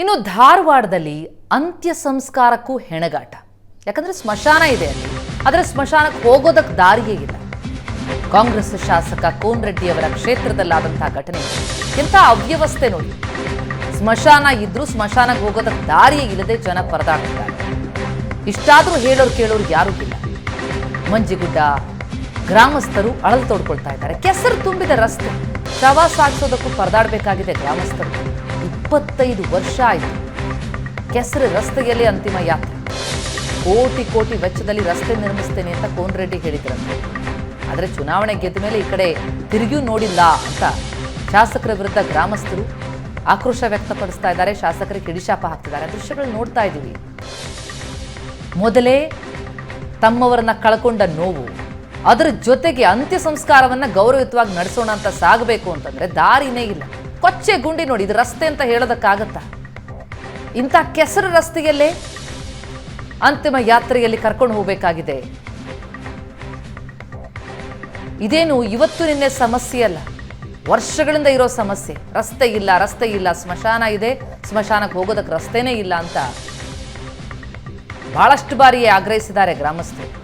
ಇನ್ನು ಧಾರವಾಡದಲ್ಲಿ ಅಂತ್ಯ ಸಂಸ್ಕಾರಕ್ಕೂ ಹೆಣಗಾಟ. ಯಾಕಂದ್ರೆ ಸ್ಮಶಾನ ಇದೆ ಅಲ್ಲಿ. ಆದರೆ ಸ್ಮಶಾನಕ್ಕೆ ಹೋಗೋದಕ್ಕೆ ದಾರಿಯೇ ಇಲ್ಲ. ಕಾಂಗ್ರೆಸ್ ಶಾಸಕ ಕೋನ್ ರೆಡ್ಡಿ ಅವರ ಕ್ಷೇತ್ರದಲ್ಲಾದಂತಹ ಘಟನೆ. ಎಂಥ ಅವ್ಯವಸ್ಥೆ ನೋಡಿ. ಸ್ಮಶಾನ ಇದ್ರೂ ಸ್ಮಶಾನಕ್ಕೆ ಹೋಗೋದಕ್ಕೆ ದಾರಿಯೇ ಇಲ್ಲದೆ ಜನ ಪರದಾಡ್ತಿದ್ದಾರೆ ಇಷ್ಟಾದರೂ ಹೇಳೋರು ಕೇಳೋರು ಯಾರೂ ಇಲ್ಲ. ಮಂಜಿಗುಡ್ಡ ಗ್ರಾಮಸ್ಥರು ಅಳಲು ತೋಡ್ಕೊಳ್ತಾ ಇದ್ದಾರೆ. ಕೆಸರು ತುಂಬಿದ ರಸ್ತೆ. ಶವ ಸಾಗಿಸೋದಕ್ಕೂ ಪರದಾಡಬೇಕಾಗಿದೆ ಗ್ರಾಮಸ್ಥರು. ಇಪ್ಪತ್ತೈದು ವರ್ಷ ಆಯಿತು. ಕೆಸರು ರಸ್ತೆಯಲ್ಲಿ ಅಂತಿಮ ಯಾತ್ರೆ. ಕೋಟಿ ಕೋಟಿ ವೆಚ್ಚದಲ್ಲಿ ರಸ್ತೆ ನಿರ್ಮಿಸ್ತೇನೆ ಅಂತ ಕೋನ್ ರೆಡ್ಡಿ ಹೇಳಿದ್ರಂತೆ. ಆದರೆ ಚುನಾವಣೆ ಗೆದ್ದ ಮೇಲೆ ಈ ಕಡೆ ತಿರುಗಿಯೂ ನೋಡಿಲ್ಲ ಅಂತ ಶಾಸಕರ ವಿರುದ್ಧ ಗ್ರಾಮಸ್ಥರು ಆಕ್ರೋಶ ವ್ಯಕ್ತಪಡಿಸ್ತಾ ಇದ್ದಾರೆ. ಶಾಸಕರಿಗೆ ಕಿಡಿಶಾಪ ಹಾಕ್ತಿದ್ದಾರೆ. ದೃಶ್ಯಗಳು ನೋಡ್ತಾ ಇದ್ದೀವಿ. ಮೊದಲೇ ತಮ್ಮವರನ್ನ ಕಳ್ಕೊಂಡ ನೋವು, ಅದರ ಜೊತೆಗೆ ಅಂತ್ಯ ಸಂಸ್ಕಾರವನ್ನ ಗೌರವಯುತವಾಗಿ ನಡೆಸೋಣ ಅಂತ ಸಾಗಬೇಕು ಅಂತಂದ್ರೆ ದಾರಿನೇ ಇಲ್ಲ. ಕೊಚ್ಚೆ ಗುಂಡಿ ನೋಡಿ, ಇದು ರಸ್ತೆ ಅಂತ ಹೇಳೋದಕ್ಕಾಗತ್ತಾ? ಇಂಥ ಕೆಸರು ರಸ್ತೆಯಲ್ಲೇ ಅಂತಿಮ ಯಾತ್ರೆಯಲ್ಲಿ ಕರ್ಕೊಂಡು ಹೋಗಬೇಕಾಗಿದೆ. ಇದೇನು ಇವತ್ತು ನಿನ್ನೆ ಸಮಸ್ಯೆ ಅಲ್ಲ? ವರ್ಷಗಳಿಂದ ಇರೋ ಸಮಸ್ಯೆ. ರಸ್ತೆ ಇಲ್ಲ ರಸ್ತೆ ಇಲ್ಲ, ಸ್ಮಶಾನ ಇದೆ. ಸ್ಮಶಾನಕ್ಕೆ ಹೋಗೋದಕ್ಕೆ ರಸ್ತೆನೇ ಇಲ್ಲ ಅಂತ ಬಹಳಷ್ಟು ಬಾರಿಯೇ ಆಗ್ರಹಿಸಿದ್ದಾರೆ ಗ್ರಾಮಸ್ಥರು.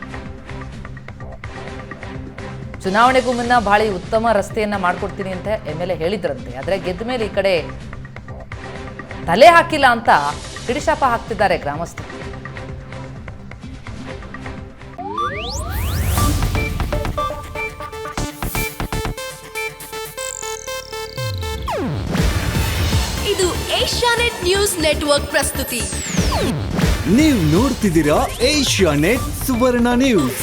ಚುನಾವಣೆಗೂ ಮುನ್ನ ಬಹಳ ಉತ್ತಮ ರಸ್ತೆಯನ್ನ ಮಾಡ್ಕೊಡ್ತೀನಿ ಅಂತ ಎಂ ಎಲ್ ಎ ಹೇಳಿದ್ರಂತೆ. ಆದರೆ ಗೆದ್ದ ಮೇಲೆ ಈ ಕಡೆ ತಲೆ ಹಾಕಿಲ್ಲ ಅಂತ ಹಿಡಿಶಾಪ ಹಾಕ್ತಿದ್ದಾರೆ ಗ್ರಾಮಸ್ಥರು. ಇದು ಏಷ್ಯಾನೆಟ್ ನ್ಯೂಸ್ ನೆಟ್ವರ್ಕ್ ಪ್ರಸ್ತುತಿ. ನೀವು ನೋಡ್ತಿದ್ದೀರಾ ಏಷ್ಯಾ ನೆಟ್ ಸುವರ್ಣ ನ್ಯೂಸ್.